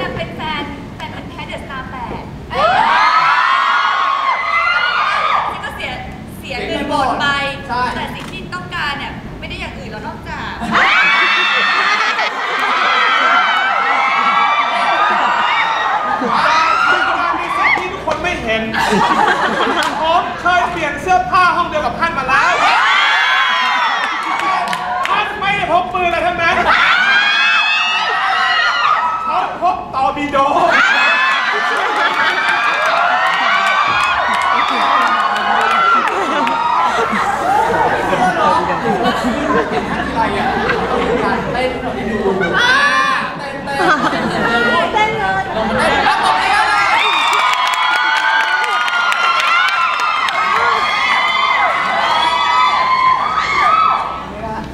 ฉันเป็นแฟนแฟนพันแท้เดอะสตาแปดเอ้ยก็เสียเสียเงินโบนไปแต่สิ่งที่ต้องการเนี่ยไม่ได้อย่างอื่นแล้วนอกจาก คือคามในสิ่ที่ทุกคนไม่เห็น ผมเคยเปลี่ยนเสื้อผ้าห้องเดียวกับท่านมาแล้ว ร์บิโดอะไรอะต้องมีการเต้นให้ดูอ่าเต้นเต้นเต้นเลยลงมาเต้นแล้วตบเดียวเลย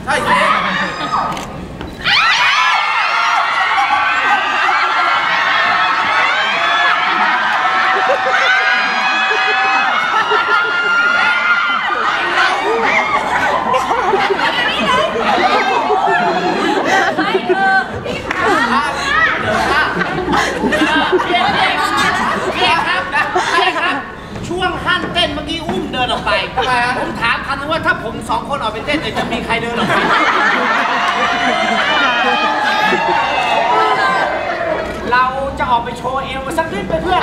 ใช่สิเพียครับใช่ครับ ช่วงขั้นเต้นเมื่อกี้อุ้มเดินออกไป ทำไมฮะผมถามคำนึงว่าถ้าผมสองคนออกไปเต้นเนี่ยจะมีใครเดินออกไปเราจะออกไปโชว์เอวสักนิดไปเพื่อน